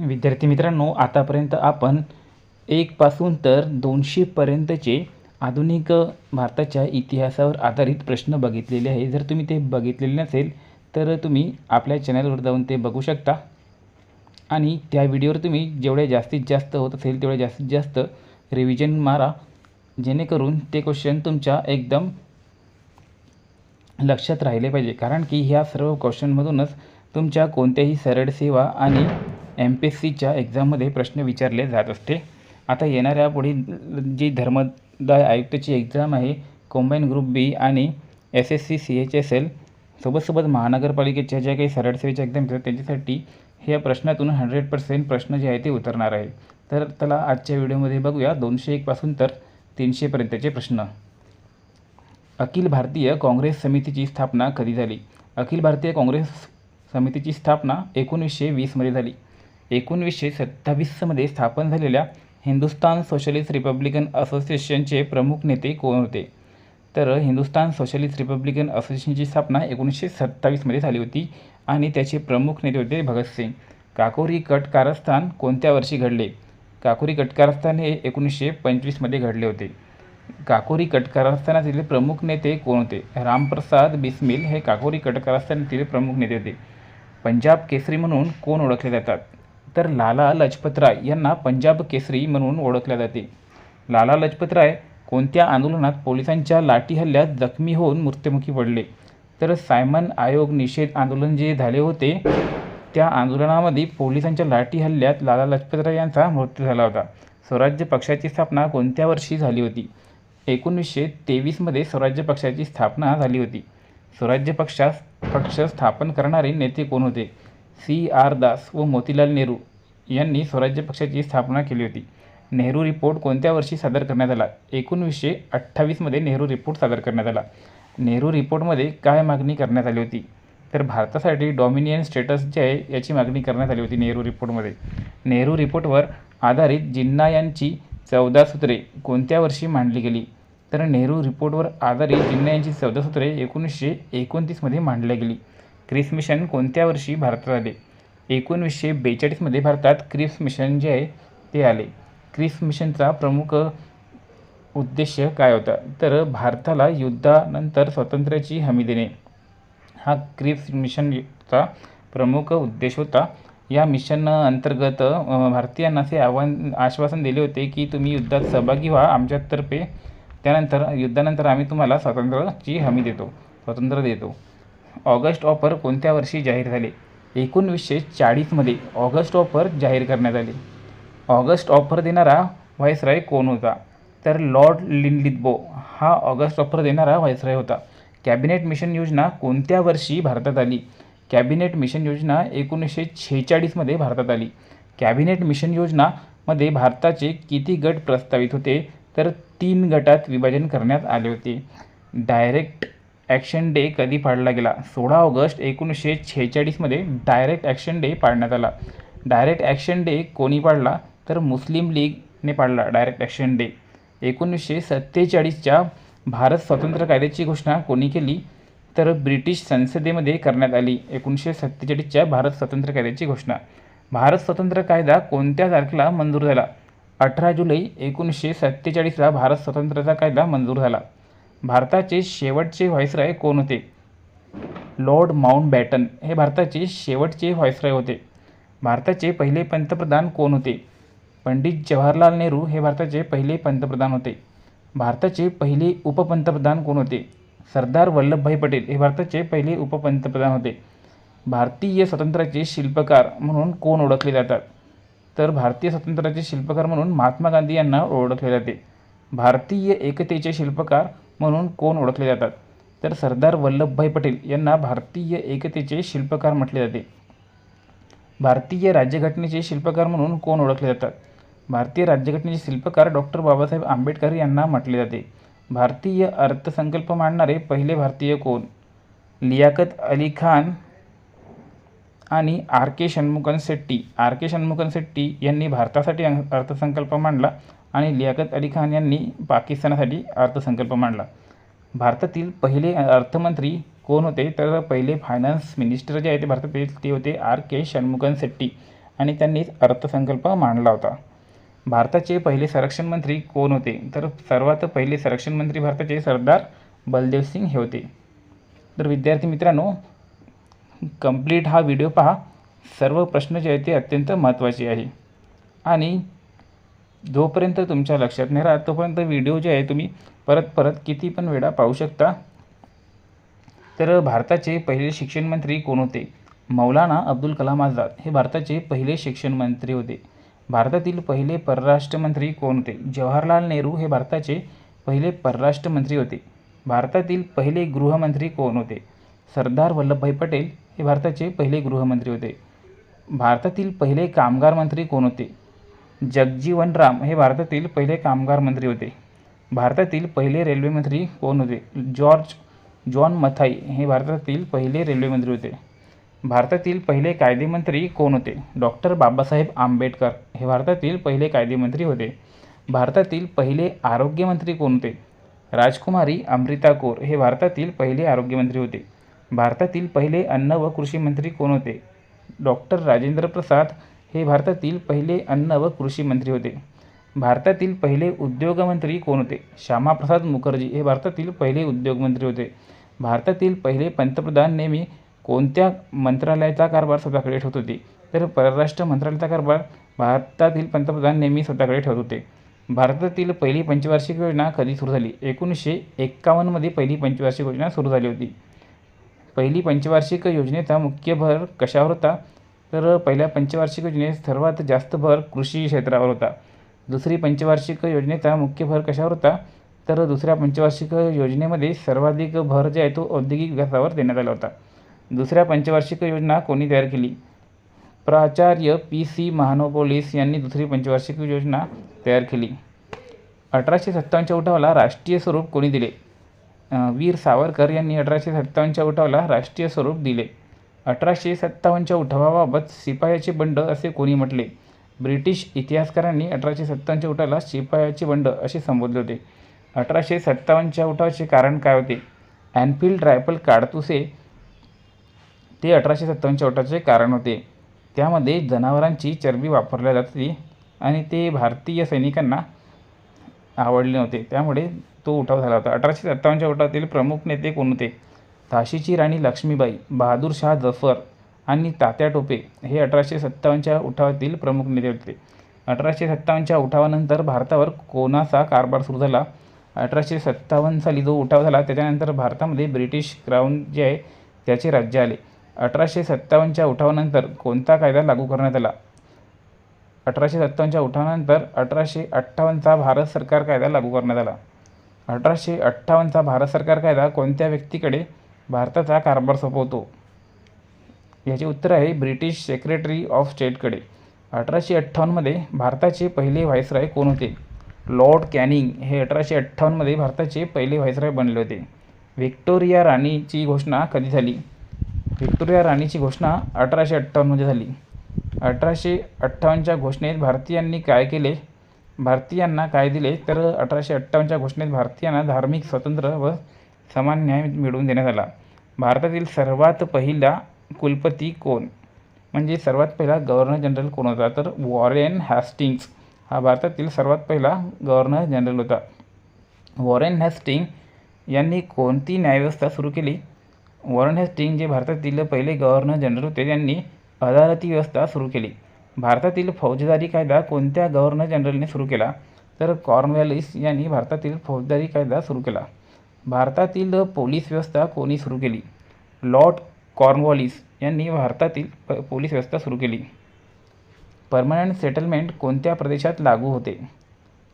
विद्यार्थी मित्रांनो आतापर्यंत आपण एकपासून तर दोनशेपर्यंतचे आधुनिक भारताच्या इतिहासावर आधारित प्रश्न बघितलेले आहे जर तुम्ही ते बघितलेले नसेल तर तुम्ही आपल्या चॅनलवर जाऊन ते बघू शकता. आणि त्या व्हिडिओवर तुम्ही जेवढे जास्तीत जास्त होत असेल तेवढे जास्तीत जास्त रिव्हिजन मारा. जेणेकरून ते क्वेश्चन तुमच्या एकदम लक्षात राहिले पाहिजे. कारण की ह्या सर्व क्वेश्चनमधूनच तुमच्या कोणत्याही सरळ सेवा आणि एम पी एस सीच्या एक्झाममध्ये प्रश्न विचारले जात असते. आता येणाऱ्या पुढील जी धर्मदाय आयुक्ताची एक्झाम आहे कॉम्बाईन ग्रुप बी आणि S S C C H S L सोबतसोबत महानगरपालिकेच्या ज्या काही सरळसेवेच्या एक्झाम येतात त्यांच्यासाठी ह्या प्रश्नातून हंड्रेड पर्सेंट प्रश्न जे आहे ते उतरणार आहे तर त्याला आजच्या व्हिडिओमध्ये बघूया दोनशे एकपासून तर तीनशेपर्यंतचे प्रश्न. अखिल भारतीय काँग्रेस समितीची स्थापना कधी झाली? अखिल भारतीय काँग्रेस समितीची स्थापना एकोणीसशे वीसमध्ये झाली. एकोणवीसशे सत्तावीसमध्ये स्थापन झालेल्या हिंदुस्तान सोशलिस्ट रिपब्लिकन असोसिएशनचे प्रमुख नेते कोण होते? तर हिंदुस्तान सोशलिस्ट रिपब्लिकन असोसिएशनची स्थापना एकोणीसशे सत्तावीसमध्ये झाली होती आणि त्याचे प्रमुख नेते होते भगतसिंग काकोरी कट कारस्थान कोणत्या वर्षी घडले? काकोरी कट कारस्थान हे एकोणीसशे पंचवीसमध्ये घडले होते. काकोरी कट कारस्थानातील प्रमुख नेते कोण होते? रामप्रसाद बिस्मिल हे काकोरी कट कारस्थानातील प्रमुख नेते होते. पंजाब केसरी म्हणून कोण ओळखले जातात? तर लाला लजपतराय यांना पंजाब केसरी म्हणून ओळखले जाते. लाला लजपतराय कोणत्या आंदोलनात पोलिसांच्या लाठी हल्ल्यात जखमी होऊन मृत्युमुखी पडले? तर सायमन आयोग निषेध आंदोलन जे झाले होते त्या आंदोलनामध्ये पोलिसांच्या लाठी हल्ल्यात लाला लजपतराय यांचा मृत्यू झाला होता. स्वराज्य पक्षाची स्थापना कोणत्या वर्षी झाली होती? एकोणीसशे तेवीसमध्ये स्वराज्य पक्षाची स्थापना झाली होती. स्वराज्य पक्षास पक्ष स्थापन करणारे नेते कोण होते? सी आर दास व मोतीलाल नेहरू यांनी स्वराज्य पक्षाची स्थापना केली होती. नेहरू रिपोर्ट कोणत्या वर्षी सादर करण्यात आला? एकोणवीसशे अठ्ठावीसमध्ये नेहरू रिपोर्ट सादर करण्यात आला. नेहरू रिपोर्टमध्ये काय मागणी करण्यात आली होती? तर भारतासाठी डॉमिनियन स्टेटस जे आहे याची मागणी करण्यात आली होती नेहरू रिपोर्टमध्ये नेहरू रिपोर्टवर आधारित जिन्ना यांची चौदा सूत्रे कोणत्या वर्षी मांडली गेली? तर नेहरू रिपोर्टवर आधारित जिन्ना यांची चौदा सूत्रे एकोणीसशे एकोणतीसमध्ये मांडली गेली. क्रिस मिशन कोणत्या वर्षी भारतात आले? एकोणीसशे बेचाळीसमध्ये भारतात क्रिस मिशन जे आहे ते आले. क्रिस मिशनचा प्रमुख उद्देश काय होता? तर भारताला युद्धानंतर स्वातंत्र्याची हमी देणे. हा क्रिप्स मिशनचा प्रमुख उद्देश होता. या मिशन अंतर्गत भारतीयांना असे आव्हान आश्वासन दिले होते की तुम्ही युद्धात सहभागी व्हा आमच्यातर्फे. त्यानंतर युद्धानंतर आम्ही तुम्हाला स्वातंत्र्याची हमी देतो स्वातंत्र्य देतो. ऑगस्ट ऑफर कोणत्या वर्षी जाहीर झाले? एकोणवीसशे चाळीसमध्ये ऑगस्ट ऑफर जाहीर करण्यात आले. ऑगस्ट ऑफर देणारा व्हायसराय कोण होता? तर लॉर्ड लिनलिथबो हा ऑगस्ट ऑफर देणारा व्हायसराय होता. कॅबिनेट मिशन योजना कोणत्या वर्षी भारतात आली? कॅबिनेट मिशन योजना एकोणीसशे छेचाळीसमध्ये भारतात आली. कॅबिनेट मिशन योजनामध्ये भारताचे किती गट प्रस्तावित होते? तर तीन गटात विभाजन करण्यात आले होते. डायरेक्ट ॲक्शन डे कधी पाडला गेला? सोळा ऑगस्ट एकोणीसशे शेहेचाळीसमध्ये डायरेक्ट ॲक्शन डे पाडण्यात आला. डायरेक्ट ॲक्शन डे कोणी पाडला? तर मुस्लिम लीगने पाडला डायरेक्ट ॲक्शन डे एकोणीसशे सत्तेचाळीसच्या भारत स्वातंत्र्य कायद्याची घोषणा कोणी केली? तर ब्रिटिश संसदेमध्ये करण्यात आली. एकोणीसशे सत्तेचाळीसच्या भारत स्वातंत्र्य कायद्याची घोषणा. भारत स्वातंत्र्य कायदा कोणत्या तारखेला मंजूर झाला? अठरा जुलै एकोणीसशे सत्तेचाळीसला भारत स्वातंत्र्याचा कायदा मंजूर झाला. भारताचे शेवटचे व्हाईसराय कोण होते? लॉर्ड माउंट बॅटन हे भारताचे शेवटचे व्हाईसराय होते. भारताचे पहिले पंतप्रधान कोण होते? पंडित जवाहरलाल नेहरू हे भारताचे पहिले पंतप्रधान होते. भारताचे पहिले उपपंतप्रधान कोण होते? सरदार वल्लभभाई पटेल हे भारताचे पहिले उपपंतप्रधान होते. भारतीय स्वातंत्र्याचे शिल्पकार म्हणून कोण ओळखले जातात? तर भारतीय स्वातंत्र्याचे शिल्पकार म्हणून महात्मा गांधी यांना ओळखले जाते. भारतीय एकतेचे शिल्पकार म्हणून कोण ओळखले जातात? तर सरदार वल्लभभाई पटेल यांना भारतीय एकतेचे शिल्पकार म्हटले जाते. भारतीय राज्यघटनेचे शिल्पकार म्हणून कोण ओळखले जातात? भारतीय राज्यघटनेचे शिल्पकार डॉक्टर बाबासाहेब आंबेडकर यांना म्हटले जाते. भारतीय अर्थसंकल्प मांडणारे पहिले भारतीय कोण? लियाकत अली खान आणि R K Shanmukham Shetty. R K Shanmukham Shetty यांनी भारतासाठी अर्थसंकल्प मांडला. आणि लियाकत अली खान यांनी पाकिस्तानासाठी अर्थसंकल्प मांडला. भारतातील पहिले अर्थमंत्री कोण होते? तर पहिले फायनान्स मिनिस्टर जे आहे ते भारतातील ते होते आर के षण्मुगन शेट्टी आणि त्यांनीच अर्थसंकल्प मांडला होता. भारताचे पहिले संरक्षण मंत्री कोण होते? तर सर्वात पहिले संरक्षण मंत्री भारताचे सरदार बलदेव सिंग हे होते. तर विद्यार्थी मित्रांनो कंप्लीट हा व्हिडिओ पहा. सर्व प्रश्न जे आहेत ते अत्यंत महत्त्वाचे आहे. आणि जोपर्यंत तुमच्या लक्षात नाही राहत तोपर्यंत व्हिडिओ जे आहे तुम्ही परत परत किती पण वेळा पाहू शकता. तर भारताचे पहिले शिक्षण मंत्री कोण होते? मौलाना अब्दुल कलाम आझाद हे भारताचे पहिले शिक्षण मंत्री होते. भारतातील पहिले परराष्ट्र मंत्री कोण होते? जवाहरलाल नेहरू हे भारताचे पहिले परराष्ट्र मंत्री होते. भारतातील पहिले गृहमंत्री कोण होते? सरदार वल्लभभाई पटेल हे भारताचे पहिले गृहमंत्री होते. भारतातील पहिले कामगार मंत्री कोण होते? जगजीवन राम हे भारतातील पहिले कामगार मंत्री होते. भारतातील पहिले रेल्वे मंत्री कोण होते? जॉर्ज जॉन मथाई हे भारतातील पहिले रेल्वे मंत्री होते. भारतातील पहिले कायदेमंत्री कोण होते? डॉक्टर बाबासाहेब आंबेडकर हे भारतातील पहिले कायदेमंत्री होते. भारतातील पहिले आरोग्यमंत्री कोण होते? राजकुमारी अमृता कौर हे भारतातील पहिले आरोग्यमंत्री होते. भारतातील पहिले अन्न व कृषी मंत्री कोण होते? डॉक्टर राजेंद्र प्रसाद हे भारतातील पहिले अन्न व कृषी मंत्री होते. भारतातील पहिले उद्योगमंत्री कोण होते? श्यामाप्रसाद मुखर्जी हे भारतातील पहिले उद्योगमंत्री होते. भारतातील पहिले पंतप्रधान नेहमी कोणत्या मंत्रालयाचा कारभार स्वतःकडे ठेवत होते? तर परराष्ट्र मंत्रालयाचा कारभार भारतातील पंतप्रधान नेहमी स्वतःकडे ठेवत होते. भारतातील पहिली पंचवार्षिक योजना कधी सुरू झाली? एकोणीसशे एक्कावन्नमध्ये पहिली पंचवार्षिक योजना सुरू झाली होती. पहिली पंचवार्षिक योजनेचा मुख्य भर कशावर होता? तर पहिल्या पंचवार्षिक योजनेत सर्वात जास्त भर कृषी क्षेत्रावर होता. दुसरी पंचवार्षिक योजनेचा मुख्य भर कशावर होता? तर दुसऱ्या पंचवार्षिक योजनेमध्ये सर्वाधिक भर जे आहे तो औद्योगिक विकासावर देण्यात आला होता. दुसऱ्या पंचवार्षिक योजना कोणी तयार केली? प्राचार्य पी सी महानोपोलिस यांनी दुसरी पंचवार्षिक योजना तयार केली. अठराशे सत्तावन्नच्या उठावाला राष्ट्रीय स्वरूप कोणी दिले? वीर सावरकर यांनी अठराशे सत्तावन्नच्या उठावाला राष्ट्रीय स्वरूप दिले. अठराशे सत्तावन्नच्या उठावाबाबत शिपायाचे बंड असे कोणी म्हटले? ब्रिटिश इतिहासकारांनी अठराशे सत्तावन्नच्या उठावाला शिपायाचे बंड असे संबोधले होते. अठराशे सत्तावन्नच्या उठावाचे कारण काय होते? ॲनफिल्ड रायफल काडतुसे ते अठराशे सत्तावन्नच्या उठाचे कारण होते. त्यामध्ये जनावरांची चरबी वापरल्या जात होती आणि ते भारतीय सैनिकांना आवडले नव्हते. त्यामुळे तो उठाव झाला होता. अठराशे सत्तावन्नच्या उठावातील प्रमुख नेते कोण होते? झाशीची राणी लक्ष्मीबाई बहादूर शाह जफर आणि तात्या टोपे हे अठराशे सत्तावन्नच्या उठावातील प्रमुख नेते होते. अठराशे सत्तावन्नच्या उठावानंतर भारतावर कोणाचा कारभार सुरू झाला? अठराशे सत्तावन्न साली जो उठाव झाला त्याच्यानंतर भारतामध्ये ब्रिटिश क्राऊन जे आहे त्याचे राज्य आले. अठराशे सत्तावन्नच्या उठावानंतर कोणता कायदा लागू करण्यात आला? अठराशे सत्तावन्नच्या उठावानंतर अठराशे अठ्ठावन्नचा भारत सरकार कायदा लागू करण्यात आला. अठराशे अठ्ठावन्नचा भारत सरकार कायदा कोणत्या व्यक्तीकडे भारताचा कारभार सोपवतो. याचे उत्तर आहे ब्रिटिश सेक्रेटरी ऑफ स्टेटकडे अठराशे अठ्ठावन्नमध्ये भारताचे पहिले व्हायसराय कोण होते? लॉर्ड कॅनिंग हे अठराशे अठ्ठावन्नमध्ये भारताचे पहिले व्हायसराय बनले होते. व्हिक्टोरिया राणीची घोषणा कधी झाली? व्हिक्टोरिया राणीची घोषणा अठराशे अठ्ठावन्नमध्ये झाली. अठराशे अठ्ठावन्नच्या घोषणेत भारतीयांनी काय केले? भारतीयांना काय दिले? तर अठराशे अठ्ठावन्नच्या घोषणेत भारतीयांना धार्मिक स्वतंत्र व समान न्याय मिळवून देण्यात आला. भारतातील सर्वात पहिला कुलपती कोण? म्हणजे सर्वात पहिला गव्हर्नर जनरल कोण होता? तर वॉरेन हॅस्टिंग्स. हा भारतातील सर्वात पहिला गव्हर्नर जनरल होता. वॉरेन हॅस्टिंग यांनी कोणती न्यायव्यवस्था सुरू केली? वॉरेन हॅस्टिंग जे भारतातील पहिले गव्हर्नर जनरल होते त्यांनी अदालती व्यवस्था सुरू केली. भारतातील फौजदारी कायदा कोणत्या गव्हर्नर जनरलने सुरू केला? तर कॉर्नवॅलिस यांनी भारतातील फौजदारी कायदा सुरू केला. भारतातील पोलीस व्यवस्था कोणी सुरू केली? लॉर्ड कॉर्नवॉलिस यांनी भारतातील प पोलीस व्यवस्था सुरू केली. परमनंट सेटलमेंट कोणत्या प्रदेशात लागू होते?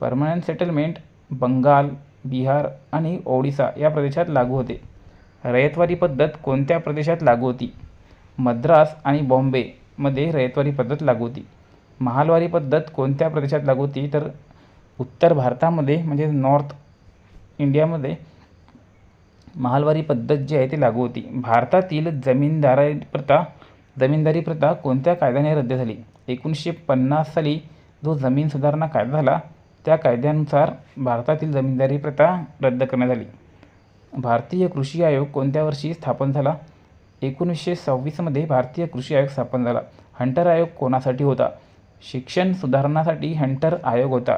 परमनंट सेटलमेंट बंगाल बिहार आणि ओडिसा या प्रदेशात लागू होते. रयतवारी पद्धत कोणत्या प्रदेशात लागू होती? मद्रास आणि बॉम्बेमध्ये रयतवारी पद्धत लागू होती. महालवारी पद्धत कोणत्या प्रदेशात लागू होती? तर उत्तर भारतामध्ये म्हणजे नॉर्थ इंडियामध्ये महालवारी पद्धत जी आहे ती लागू होती. भारतातील जमीनदारी प्रथा जमीनदारी प्रथा कोणत्या कायद्याने रद्द झाली? एकोणीसशे पन्नास साली जो जमीन सुधारणा कायदा झाला त्या कायद्यानुसार भारतातील जमीनदारी प्रथा रद्द करण्यात आली. भारतीय कृषी आयोग कोणत्या वर्षी स्थापन झाला? एकोणीसशे सव्वीसमध्ये भारतीय कृषी आयोग स्थापन झाला. हंटर आयोग कोणासाठी होता? शिक्षण सुधारणासाठी हंटर आयोग होता.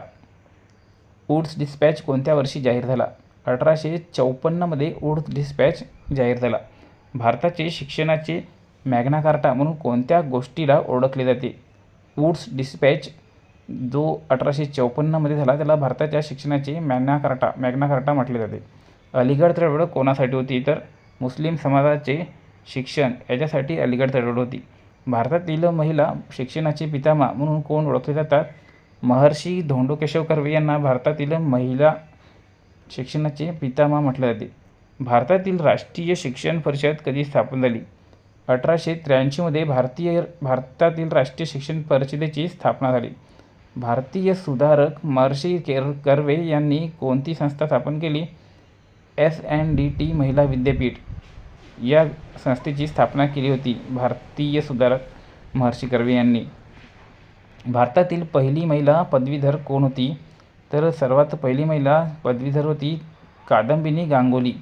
वूड्स डिस्पॅच कोणत्या वर्षी जाहीर झाला? अठराशे चौपन्नमध्ये वुड्स डिस्पॅच जाहीर झाला. भारताचे शिक्षणाचे मॅग्ना कार्टा म्हणून कोणत्या गोष्टीला ओळखले जाते? वूड्स डिस्पॅच जो अठराशे चौपन्नमध्ये झाला त्याला भारताच्या शिक्षणाचे मॅग्ना कार्टा मॅग्ना कार्टा म्हटले जाते. अलीगड चळवळ कोणासाठी होती? तर मुस्लिम समाजाचे शिक्षण याच्यासाठी अलीगड चळवळ होती. भारतातील महिला शिक्षणाचे पितामा म्हणून कोण ओळखले जातात? महर्षी धोंडो केशव कर्वे यांना भारतातील महिला शिक्षणाचे पितामह म्हटले जाते. भारतातील राष्ट्रीय शिक्षण परिषद कधी स्थापन झाली? अठराशे त्र्याऐंशीमध्ये भारतीय भारतातील राष्ट्रीय शिक्षण परिषदेची स्थापना झाली. भारतीय सुधारक महर्षी केर कर्वे यांनी कोणती संस्था स्थापन केली? एस एन डी टी महिला विद्यापीठ या संस्थेची स्थापना केली होती भारतीय सुधारक महर्षी कर्वे यांनी. भारतातील पहिली महिला पदवीधर कोण होती? तर सर्वात पहिली महिला पदवीधर होती कादंबिनी गांगुली.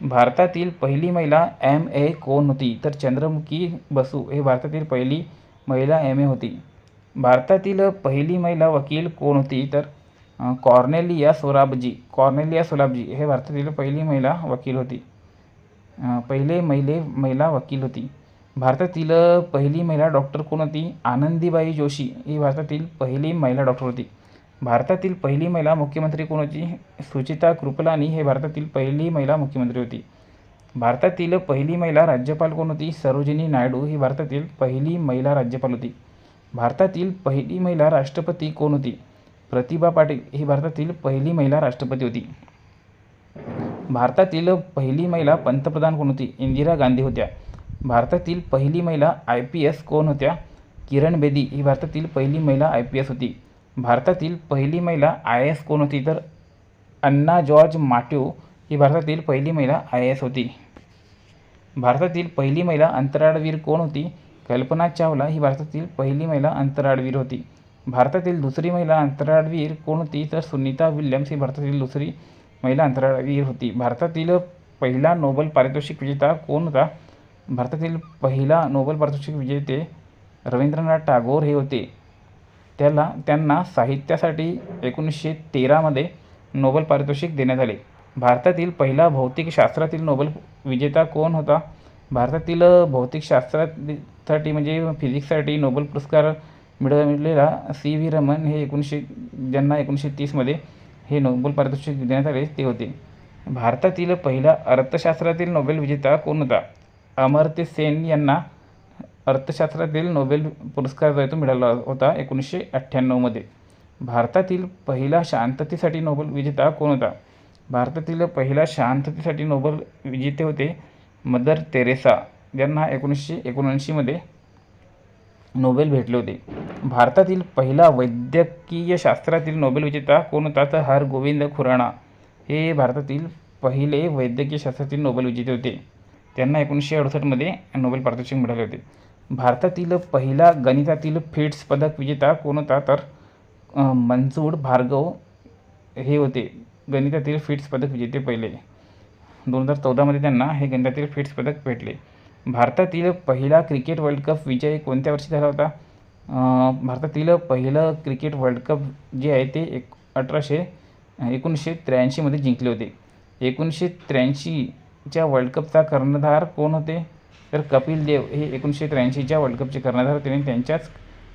भारतातील पहिली महिला एम ए कोण होती? तर चंद्रमुखी बसू हे भारतातील पहिली महिला एम ए होती. भारतातील पहिली महिला वकील कोण होती? तर कॉर्नेलिया सोराबजी. कॉर्नेलिया सोलाबजी हे भारतातील पहिली महिला वकील होती. पहिले महिले महिला वकील होती. भारतातील पहिली महिला डॉक्टर कोण होती? आनंदीबाई जोशी ही भारतातील पहिली महिला डॉक्टर होती. भारतातील पहिली महिला मुख्यमंत्री कोण होती? सुचिता कृपलानी हे भारतातील पहिली महिला मुख्यमंत्री होती. भारतातील पहिली महिला राज्यपाल कोण होती? सरोजिनी नायडू ही भारतातील पहिली महिला राज्यपाल होती. भारतातील पहिली महिला राष्ट्रपती कोण होती? प्रतिभा पाटील ही भारतातील पहिली महिला राष्ट्रपती होती. भारतातील पहिली महिला पंतप्रधान कोण होती? इंदिरा गांधी होत्या. भारतातील पहिली महिला आय पी एस कोण होत्या? किरण बेदी ही भारतातील पहिली महिला आय पी एस होती. भारतातील पहिली महिला आय एस कोण होती? तर अण्णा जॉर्ज माट्यू ही भारतातील पहिली महिला आय एस होती. भारतातील पहिली महिला अंतराळवीर कोण होती? कल्पना चावला ही भारतातील पहिली महिला अंतराळवीर होती. भारतातील दुसरी महिला अंतराळवीर कोण होती? तर सुनीता विल्यम्स ही भारतातील दुसरी महिला अंतराळवीर होती. भारतातील पहिला नोबल पारितोषिक विजेता कोण होता? भारतातील पहिला नोबल पारितोषिक विजेते रवींद्रनाथ टागोर हे होते. त्याला त्यांना साहित्यासाठी एकोणीसशे तेरामध्ये नोबल पारितोषिक देण्यात आले. भारतातील पहिला भौतिकशास्त्रातील नोबल विजेता कोण होता? भारतातील भौतिकशास्त्रासाठी म्हणजे फिजिक्ससाठी नोबल पुरस्कार मिळवलेला सी व्ही रमन हे एकोणीसशे ज्यांना एकोणीसशे तीसमध्ये हे नोबेल पारितोषिक देण्यात आले ते होते. भारतातील पहिला अर्थशास्त्रातील नोबेल विजेता कोण होता? अमर्त्य सेन यांना अर्थशास्त्रातील नोबेल पुरस्कार जो आहे तो मिळाला होता एकोणीसशे अठ्ठ्याण्णवमध्ये. भारतातील पहिला शांततेसाठी नोबेल विजेता कोण होता? भारतातील पहिला शांततेसाठी नोबेल विजेते होते मदर तेरेसा ज्यांना एकोणीसशे एकोणऐंशीमध्ये नोबेल भेटले होते. भारतातील पहिला वैद्यकीय शास्त्रातील नोबेल विजेता कोण होता तर हर गोविंद खुराणा हे भारतातील पहिले वैद्यकीय शास्त्रातील नोबेल विजेते होते. त्यांना एकोणीसशे अडुसष्टमध्ये नोबेल पारितोषिक मिळाले होते. भारतातील पहिला गणितातील फिट्स पदक विजेता कोण होता? तर मंजूळ भार्गव हे होते. गणितातील फिट्स पदक विजेते पहिले. दोन हजार चौदामध्ये त्यांना हे गणितातील फिट्स पदक भेटले. भारतातील पहिला क्रिकेट वर्ल्ड कप विजय कोणत्या वर्षी झाला होता? भारतातील पहिलं क्रिकेट वर्ल्ड कप जे आहे ते एक अठराशे एकोणीसशे त्र्याऐंशीमध्ये जिंकले होते. एकोणीसशे त्र्याऐंशीच्या वर्ल्ड कपचा कर्णधार कोण होते? तर कपिल देव हे एकोणीसशे त्र्याऐंशीच्या वर्ल्ड कपचे कर्णधार त्यांनी त्यांच्याच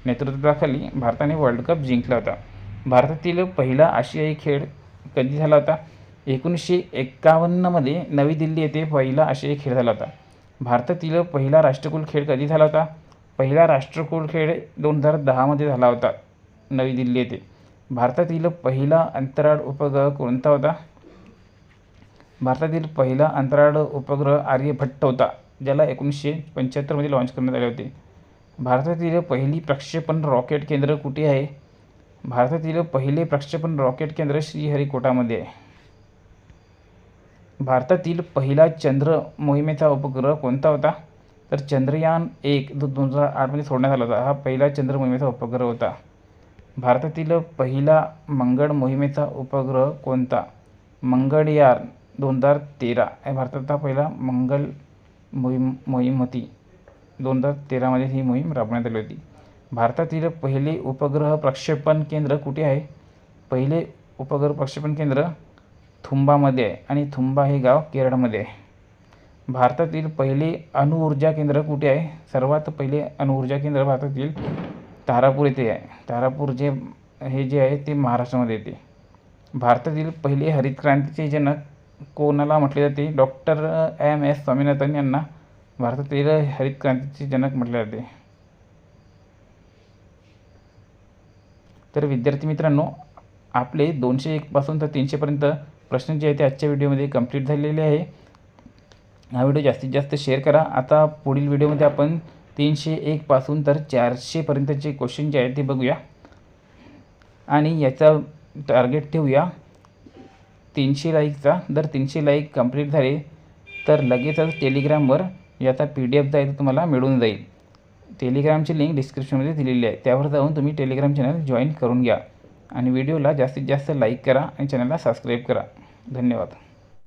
नेतृत्वाखाली भारताने वर्ल्ड कप जिंकला होता. भारतातील पहिला आशियाई खेळ कधी झाला होता? एकोणीसशे एक्कावन्नमध्ये नवी दिल्ली येथे पहिला आशियाई खेळ झाला होता. भारतातील पहिला राष्ट्रकुल खेळ कधी झाला होता? पहिला राष्ट्रकुल खेळ दोन हजार दहामध्ये झाला होता नवी दिल्ली येथे. भारतातील पहिला अंतराळ उपग्रह कोणता होता? भारतातील पहिला अंतराळ उपग्रह आर्यभट्ट होता. ज्याला एकोणीसशे पंच्याहत्तरमध्ये लॉन्च करण्यात आले होते. भारतातील पहिली प्रक्षेपण रॉकेट केंद्र कुठे आहे? भारतातील पहिले प्रक्षेपण रॉकेट केंद्र श्रीहरिकोटामध्ये आहे. भारतातील पहिला चंद्र मोहिमेचा उपग्रह कोणता होता? तर चंद्रयान एक जो दोन हजार आठमध्ये सोडण्यात आला होता हा पहिला चंद्र मोहिमेचा उपग्रह होता. भारतातील पहिला मंगळ मोहिमेचा उपग्रह कोणता? मंगळयान दोन हजार तेरा. हे भारताचा पहिला मंगल मोहीम मोहीम होती. दोन हजार तेरामध्ये ही मोहीम राबवण्यात आली होती. भारतातील पहिले उपग्रह प्रक्षेपण केंद्र कुठे आहे? पहिले उपग्रह प्रक्षेपण केंद्र थुंबामध्ये आहे आणि थुंबा हे गाव केरळमध्ये आहे. भारतातील पहिले अणुऊर्जा केंद्र कुठे आहे? सर्वात पहिले अणुऊर्जा केंद्र भारतातील तारापूर येथे आहे. तारापूर जे हे जे आहे ते महाराष्ट्रामध्ये येते. भारतातील पहिले हरित क्रांतीचे जनक कोणाला म्हटले जाते? डॉक्टर एम एस स्वामीनाथन यांना भारतातील हरित क्रांतीचे जनक म्हटले जाते. तर विद्यार्थी मित्रांनो आपले दोनशे एकपासून तर तीनशेपर्यंत प्रश्न जे आहे ते आजच्या व्हिडिओमध्ये कंप्लीट झालेले आहे. हा व्हिडिओ जास्तीत जास्त शेअर करा. आता पुढील व्हिडिओमध्ये आपण तीनशे एकपासून तर चारशेपर्यंतचे क्वेश्चन जे आहेत ते बघूया. आणि याचा टार्गेट ठेवूया. तीनशे लाईकचा. जर तीनशे लाईक कंप्लीट झाले तर लगेचच टेलिग्रामवर याचा पी डी एफ जो आहे तुम्हाला मिळून जाईल. टेलिग्रामची लिंक डिस्क्रिप्शनमध्ये दिलेली आहे. त्यावर जाऊन तुम्ही टेलिग्राम चॅनल जॉईन करून घ्या. आणि व्हिडिओला जास्तीत जास्त लाईक करा आणि चॅनलला सबस्क्राईब करा. धन्यवाद.